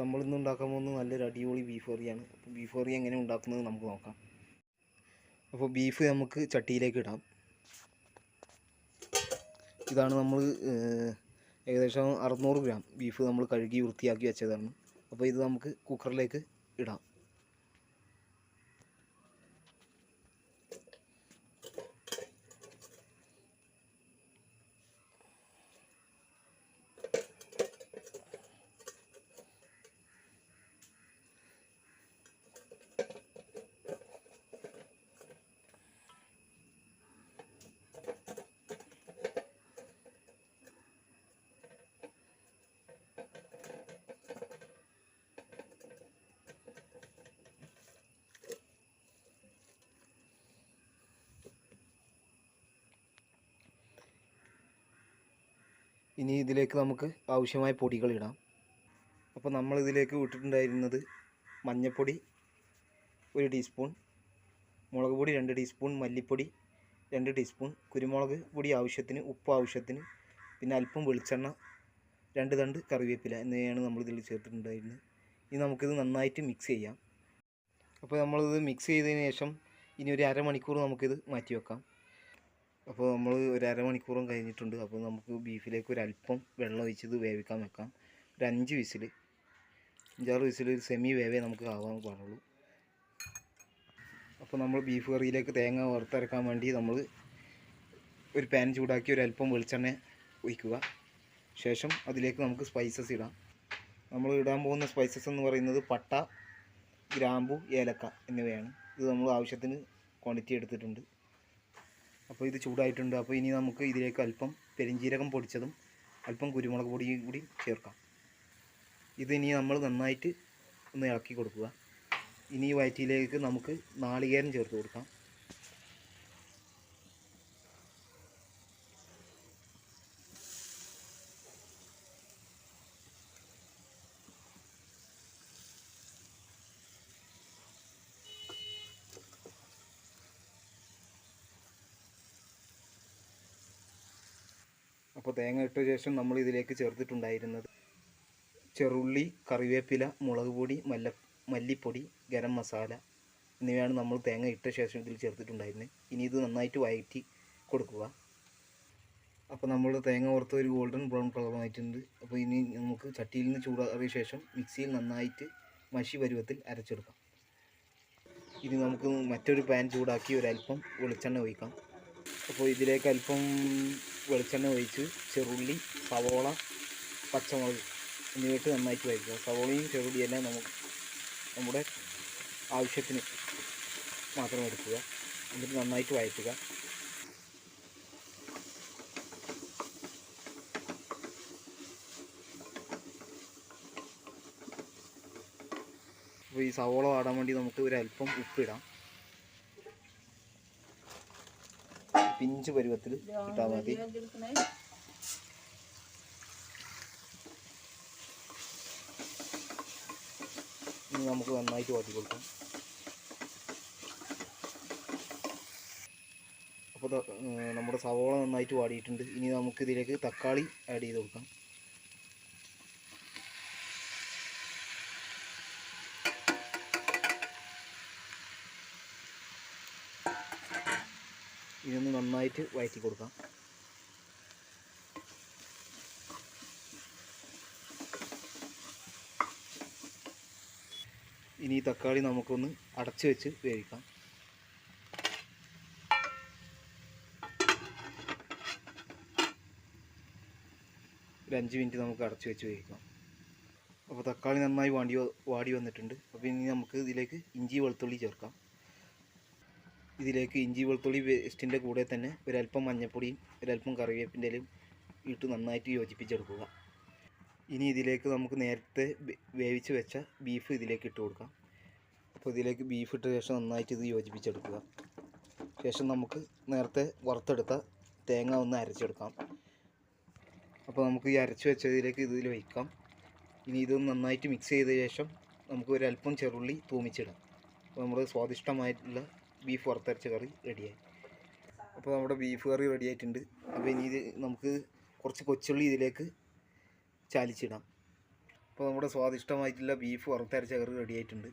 നമ്മളിന്ന് ഉണ്ടാക്കാൻ പോകുന്നത് നല്ലൊരു അടിപൊളി ബീഫ് കറിയാണ് അപ്പോൾ ബീഫ് കറി എങ്ങനെ ഉണ്ടാക്കുന്നത് നമുക്ക് നോക്കാം. അപ്പോൾ ബീഫ് നമുക്ക് ചട്ടിയിലേക്ക് ഇടാം. ഇതാണ് നമ്മൾ ഏകദേശം അറുന്നൂറ് ഗ്രാം ബീഫ് നമ്മൾ കഴുകി വൃത്തിയാക്കി വെച്ചതാണ്. അപ്പോൾ ഇത് നമുക്ക് കുക്കറിലേക്ക് ഇടാം. ഇനി ഇതിലേക്ക് നമുക്ക് ആവശ്യമായ പൊടികൾ ഇടാം. അപ്പോൾ നമ്മൾ ഇതിലേക്ക് ഇട്ടിട്ടുണ്ടായിരുന്നത് മഞ്ഞൾപ്പൊടി ഒരു ടീസ്പൂൺ മുളക് പൊടി രണ്ട് ടീസ്പൂൺ മല്ലിപ്പൊടി രണ്ട് ടീസ്പൂൺ കുരുമുളക് പൊടി ആവശ്യത്തിന് ഉപ്പ് ആവശ്യത്തിന് പിന്നെ അല്പം വെളിച്ചെണ്ണ രണ്ട് തണ്ട് കറിവേപ്പില എന്നിവയാണ് നമ്മൾ ഇതിൽ ചേർത്തിട്ടുണ്ടായിരുന്നത്. ഇനി നമുക്കിത് നന്നായിട്ട് മിക്സ് ചെയ്യാം. അപ്പോൾ നമ്മളിത് മിക്സ് ചെയ്തതിന് ശേഷം ഇനി ഒരു അരമണിക്കൂർ നമുക്കിത് മാറ്റി വെക്കാം അപ്പോൾ നമ്മൾ ഒരു അരമണിക്കൂറും കഴിഞ്ഞിട്ടുണ്ട്. അപ്പോൾ നമുക്ക് ബീഫിലേക്ക് ഒരു അല്പം വെള്ളം ഒഴിച്ചത് വേവിക്കാൻ വെക്കാം. ഒരു അഞ്ച് വിസിൽ. അഞ്ചാറ് വിസിൽ ഒരു സെമി വേവേ നമുക്ക് ആവാൻ പാടുള്ളൂ. അപ്പോൾ നമ്മൾ ബീഫ് കറിയിലേക്ക് തേങ്ങ വറുത്തരക്കാൻ വേണ്ടി നമ്മൾ ഒരു പാൻ ചൂടാക്കി ഒരു അല്പം വെളിച്ചെണ്ണ ഒഴിക്കുക. ശേഷം അതിലേക്ക് നമുക്ക് സ്പൈസസ് ഇടാം. നമ്മൾ ഇടാൻ പോകുന്ന സ്പൈസസ് എന്ന് പറയുന്നത് പട്ട ഗ്രാമ്പു ഏലക്ക എന്നിവയാണ്. ഇത് നമ്മൾ ആവശ്യത്തിന് ക്വാണ്ടിറ്റി എടുത്തിട്ടുണ്ട്. അപ്പോൾ ഇത് ചൂടായിട്ടുണ്ട്. അപ്പോൾ ഇനി നമുക്ക് ഇതിലേക്ക് അല്പം പെരിഞ്ജീരകം പൊടിച്ചതും അല്പം കുരുമുളക് പൊടിയും കൂടി ചേർക്കാം. ഇത് ഇനി നമ്മൾ നന്നായിട്ട് ഒന്ന് ഇളക്കി കൊടുക്കുക. ഇനി വയറ്റിയിലേക്ക് നമുക്ക് നാളികേരം ചേർത്ത് കൊടുക്കാം. അപ്പോൾ തേങ്ങ ഇട്ട ശേഷം നമ്മൾ ഇതിലേക്ക് ചേർത്തിട്ടുണ്ടായിരുന്നത് ചെറുള്ളി കറിവേപ്പില മുളക് പൊടി മല്ല മല്ലിപ്പൊടി ഗരം മസാല എന്നിവയാണ് നമ്മൾ തേങ്ങ ഇട്ട ശേഷം ഇതിൽ ചേർത്തിട്ടുണ്ടായിരുന്നത്. ഇനി ഇത് നന്നായിട്ട് വഴറ്റി കൊടുക്കുക. അപ്പോൾ നമ്മൾ തേങ്ങ ഓർത്ത് ഒരു ഗോൾഡൻ ബ്രൗൺ കളറായിട്ടുണ്ട് അപ്പോൾ ഇനി നമുക്ക് ചട്ടിയിൽ നിന്ന് ചൂടാറിയ ശേഷം മിക്സിയിൽ നന്നായിട്ട് മഷി പരുവത്തിൽ അരച്ചെടുക്കാം. ഇനി നമുക്ക് മറ്റൊരു പാൻ ചൂടാക്കി ഒരല്പം വെളിച്ചെണ്ണ ഒഴിക്കാം. അപ്പോൾ ഇതിലേക്ക് അല്പം വെളിച്ചെണ്ണ ഒഴിച്ച് ചെറുള്ളി സവോള പച്ചമുളക് എന്നിവയിട്ട് നന്നായിട്ട് വയ്ക്കുക സവോളയും ചെറുള്ളിയെല്ലാം നമുക്ക് നമ്മുടെ ആവശ്യത്തിന് മാത്രം എടുക്കുക. എന്നിട്ട് നന്നായിട്ട് വഴറ്റുക. അപ്പോൾ ഈ സവോള വാടാൻ വേണ്ടി നമുക്ക് ഒരു അല്പം ഉപ്പിടാം. പിഞ്ച് പരുവത്തിൽ ഇട്ടാൽ മതി. ഇനി നമുക്ക് നന്നായിട്ട് വാട്ടി കൊടുക്കാം. അപ്പോൾ നമ്മുടെ സവോള നന്നായിട്ട് വാടിയിട്ടുണ്ട്. ഇനി നമുക്ക് ഇതിലേക്ക് തക്കാളി ആഡ് ചെയ്ത് കൊടുക്കാം. ഇതൊന്ന് നന്നായിട്ട് വയറ്റി കൊടുക്കാം. ഇനി ഈ തക്കാളി നമുക്കൊന്ന് അടച്ചു വെച്ച് വേവിക്കാം. ഒരു അഞ്ച് മിനിറ്റ് നമുക്ക് അടച്ചു വെച്ച് വേവിക്കാം. അപ്പോൾ തക്കാളി നന്നായി വാടി വാടി വന്നിട്ടുണ്ട്. അപ്പോൾ ഇനി നമുക്ക് ഇതിലേക്ക് ഇഞ്ചി വെളുത്തുള്ളി ചേർക്കാം. ഇതിലേക്ക് ഇഞ്ചി വെളുത്തുള്ളി പേസ്റ്റിന്റെ കൂടെ തന്നെ ഒരല്പം മഞ്ഞൾപ്പൊടിയും ഒരല്പം കറിവേപ്പിന്റെ ഇലയും ഇട്ട് നന്നായിട്ട് യോജിപ്പിച്ചെടുക്കുക. ഇനി ഇതിലേക്ക് നമുക്ക് നേരത്തെ വേവിച്ച് വെച്ച ബീഫ് ഇതിലേക്ക് ഇട്ട് കൊടുക്കാം. അപ്പോൾ ഇതിലേക്ക് ബീഫ് ഇട്ട ശേഷം നന്നായിട്ട് ഇത് യോജിപ്പിച്ചെടുക്കുക. ശേഷം നമുക്ക് നേരത്തെ വറുത്തെടുത്ത തേങ്ങ ഒന്ന് അരച്ചെടുക്കാം. അപ്പോൾ നമുക്ക് ഈ അരച്ച് വെച്ചതിലേക്ക് ഇതിൽ വയ്ക്കാം ഇനി ഇത് നന്നായിട്ട് മിക്സ് ചെയ്ത ശേഷം നമുക്ക് ഒരല്പം ചെറുള്ളി തൂമിച്ചിടാം. അപ്പോൾ നമ്മുടെ സ്വാദിഷ്ടമായിട്ടുള്ള ബീഫ് വറുത്തരച്ച കറി റെഡിയായി അപ്പോൾ നമ്മുടെ ബീഫ് കറി റെഡി ആയിട്ടുണ്ട്. അപ്പോൾ ഇനി ഇത് നമുക്ക് കുറച്ച് കൊച്ചുള്ളി ഇതിലേക്ക് ചാലിച്ചിടാം. അപ്പോൾ നമ്മുടെ സ്വാദിഷ്ടമായിട്ടുള്ള ബീഫ് വറുത്തരച്ച കറി റെഡി ആയിട്ടുണ്ട്.